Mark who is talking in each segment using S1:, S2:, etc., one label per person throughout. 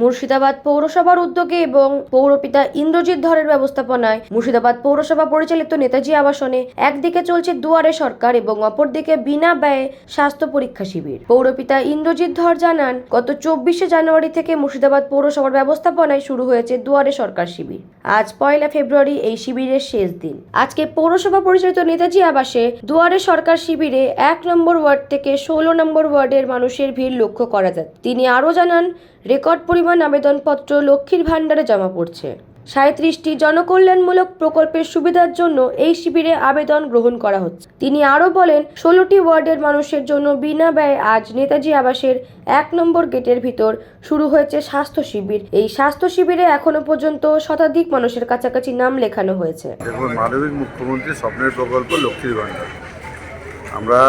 S1: মুর্শিদাবাদ পৌরসভার উদ্যোগে এবং পৌরপিতা ইন্দ্রজিৎ ধরের ব্যবস্থাপনায় মুর্শিদাবাদ পৌরসভা পরিচালিত নেতাজি আবাসনে একদিকে চলছে দুয়ারে সরকার এবং অপরদিকে বিনা ব্যয়ে স্বাস্থ্য পরীক্ষা শিবির। পৌরপিতা ইন্দ্রজিৎ ধর জানান, গত চব্বিশে জানুয়ারি থেকে মুর্শিদাবাদ পৌরসভার ব্যবস্থাপনায় শুরু হয়েছে দুয়ারে সরকার শিবির। আজ পয়লা ফেব্রুয়ারি এই শিবিরের শেষ দিন। আজকে পৌরসভা পরিচালিত নেতাজি আবাসে দুয়ারে সরকার শিবিরে এক নম্বর ওয়ার্ড থেকে ষোলো নম্বর ওয়ার্ডের মানুষের ভিড় লক্ষ্য করা যায়। তিনি আরও জানান রেকর্ড পরিমাণ আবেদনপত্র লক্ষ্মীর ভাণ্ডারে জমা পড়ছে। সাঁত্রিশটি জনকল্যাণমূলক প্রকল্পের সুবিধার জন্য এই শিবিরে আবেদন গ্রহণ করা হচ্ছে। তিনি আরও বলেন, ষোলোটি ওয়ার্ডের মানুষের জন্য বিনা ব্যয়ে আজ নেতাজি আবাসের এক নম্বর গেটের ভিতর শুরু হয়েছে স্বাস্থ্য শিবির। এই স্বাস্থ্য শিবিরে এখনও পর্যন্ত শতাধিক মানুষের কাছাকাছি নাম লেখানো হয়েছে।
S2: মুখ্যমন্ত্রী স্বপ্নের প্রকল্প লক্ষ্মীর ভাণ্ডার। আমরা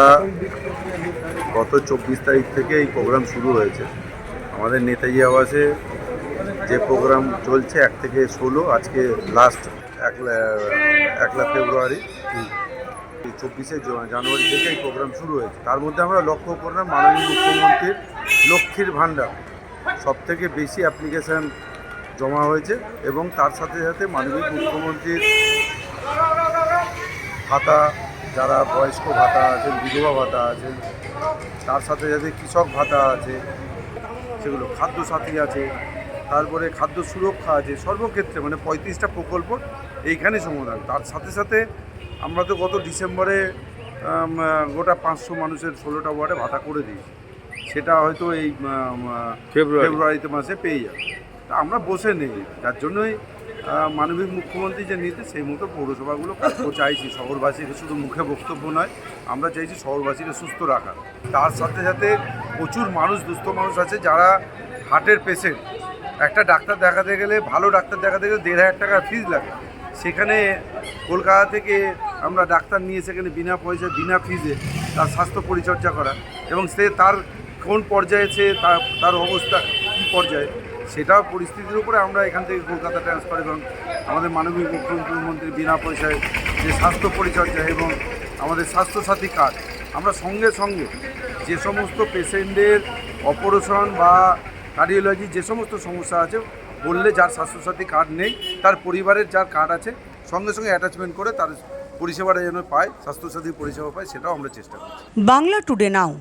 S2: গত চব্বিশ তারিখ থেকে এই প্রোগ্রাম শুরু হয়েছে। আমাদের নেতাজি আবাসে যে প্রোগ্রাম চলছে এক থেকে ষোলো, আজকে লাস্ট এক একলা ফেব্রুয়ারি। চব্বিশে জানুয়ারি থেকে এই প্রোগ্রাম শুরু হয়েছে। তার মধ্যে আমরা লক্ষ্য করলাম মাননীয় মুখ্যমন্ত্রীর লক্ষ্মীর ভাণ্ডার। সব থেকে বেশি অ্যাপ্লিকেশান জমা হয়েছে এবং তার সাথে সাথে মাননীয় মুখ্যমন্ত্রীর ভাতা, যারা বয়স্ক ভাতা আছেন, বিধবা ভাতা আছেন, তার সাথে সাথে কৃষক ভাতা আছে সেগুলো খাদ্য সাথী আছে তারপরে খাদ্য সুরক্ষা আছে সর্বক্ষেত্রে মানে পঁয়ত্রিশটা প্রকল্প এইখানে সমাধান। তার সাথে সাথে আমরা তো গত ডিসেম্বরে গোটা পাঁচশো মানুষের ষোলোটা ওয়ার্ডে ভাতা করে দিই সেটা হয়তো এই ফেব্রুয়ারি। ফেব্রুয়ারিতে মাসে পেয়ে যাবে। তা আমরা বসে নেই। যার জন্যই মানবিক মুখ্যমন্ত্রী যে নীতি সেই মতো পৌরসভাগুলো কাজ চাইছি। শহরবাসীকে শুধু মুখে বক্তব্য নয় আমরা চাইছি শহরবাসীকে সুস্থ রাখা তার সাথে সাথে প্রচুর মানুষ, দুস্থ মানুষ আছে যারা হার্টের পেশেন্ট একটা ডাক্তার দেখাতে গেলে, ভালো ডাক্তার দেখাতে গেলে দেড় হাজার টাকা ফিজ লাগে। সেখানে কলকাতা থেকে আমরা ডাক্তার নিয়ে সেখানে বিনা পয়সায়, বিনা ফিজে তার স্বাস্থ্য পরিচর্যা করা এবং সে তার কোন পর্যায়ে সে তার অবস্থা কী পর্যায়ে সেটা পরিস্থিতির উপরে আমরা এখান থেকে কলকাতা ট্রান্সফার এবং আমাদের মাননীয় মুখ্যমন্ত্রী বিনা পয়সায় যে স্বাস্থ্য পরিচর্যা এবং আমাদের স্বাস্থ্যসাথী কার্ড, আমরা সঙ্গে সঙ্গে যে সমস্ত পেশেন্টের অপারেশন বা কার্ডিওলজি যে সমস্ত সমস্যা আছে, বললে যার স্বাস্থ্যসাথী কার্ড নেই, তার পরিবারের যার কার্ড আছে, সঙ্গে সঙ্গে অ্যাটাচমেন্ট করে তার পরিষেবাটা যেন পায়, স্বাস্থ্যসাথী পরিষেবা পায়, সেটাও আমরা চেষ্টা করছি।
S3: বাংলা টুডে নাও